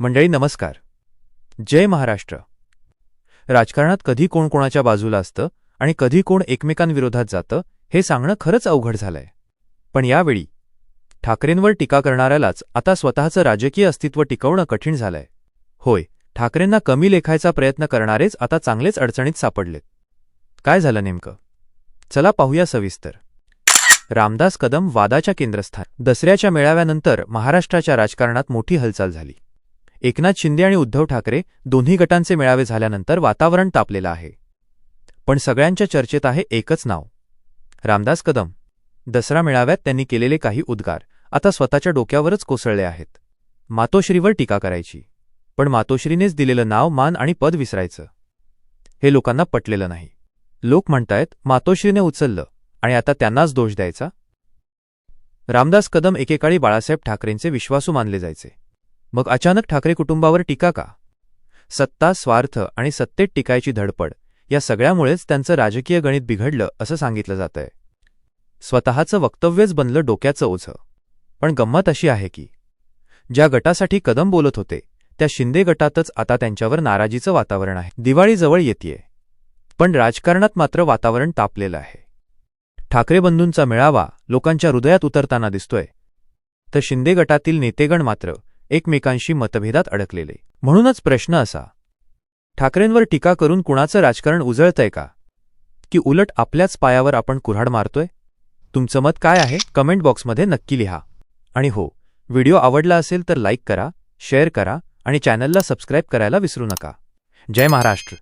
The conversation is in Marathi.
मंडळी नमस्कार. जय महाराष्ट्र. राजकारणात कधी कोण कोणाच्या बाजूला असतं आणि कधी कोण एकमेकांविरोधात जातं हे सांगणं खरंच अवघड झालंय. पण यावेळी ठाकरेंवर टीका करणाऱ्यालाच आता स्वतःचं राजकीय अस्तित्व टिकवणं कठीण झालंय. होय ठाकरेंना कमी लेखायचा प्रयत्न करणारेच आता चांगलेच अडचणीत सापडलेत. काय झालं नेमकं? चला पाहूया सविस्तर. रामदास कदम वादाच्या केंद्रस्थान दसऱ्याच्या मेळाव्यानंतर महाराष्ट्राच्या राजकारणात मोठी हालचाल झाली. एकनाथ शिंदे आणि उद्धव ठाकरे दोन्ही गटांचे मेळावे झाल्यानंतर वातावरण तापलेलं आहे. पण सगळ्यांच्या चर्चेत आहे एकच नाव. रामदास कदम. दसरा मेळाव्यात त्यांनी केलेले काही उद्गार आता स्वतःच्या डोक्यावरच कोसळले आहेत. मातोश्रीवर टीका करायची. पण मातोश्रीनेच दिलेलं नाव मान आणि पद विसरायचं. हे लोकांना पटलेलं नाही. लोक म्हणतायत मातोश्रीने उचललं आणि आता त्यांनाच दोष द्यायचा? रामदास कदम एकेकाळी बाळासाहेब ठाकरेंचे विश्वासू मानले जायचे. मग अचानक ठाकरे कुटुंबावर टीका का? सत्ता स्वार्थ आणि सत्तेत टिकायची धडपड या सगळ्यामुळेच त्यांचं राजकीय गणित बिघडलं असं सांगितलं जातंय. स्वतःचं वक्तव्यच बनलं डोक्याचं ओझं. पण गंमत अशी आहे की ज्या गटासाठी कदम बोलत होते त्या शिंदे गटातच आता त्यांच्यावर नाराजीचं वातावरण आहे. दिवाळी जवळ येतेय. पण राजकारणात मात्र वातावरण तापलेलं आहे. ठाकरे बंधूंचा मेळावा लोकांच्या हृदयात उतरताना दिसतोय. तर शिंदे गटातील नेतेगण मात्र एकमेकांशी मतभेदात अडकलेले. म्हणूनच प्रश्न असा ठाकरेंवर टीका करून कुणाचं राजकारण उजळतंय का? की उलट आपल्याच पायावर आपण कुऱ्हाड मारतोय? तुमचं मत काय आहे? कमेंट बॉक्समध्ये नक्की लिहा. आणि हो व्हिडिओ आवडला असेल तर लाईक करा शेअर करा आणि चॅनलला सबस्क्राईब करायला विसरू नका. जय महाराष्ट्र.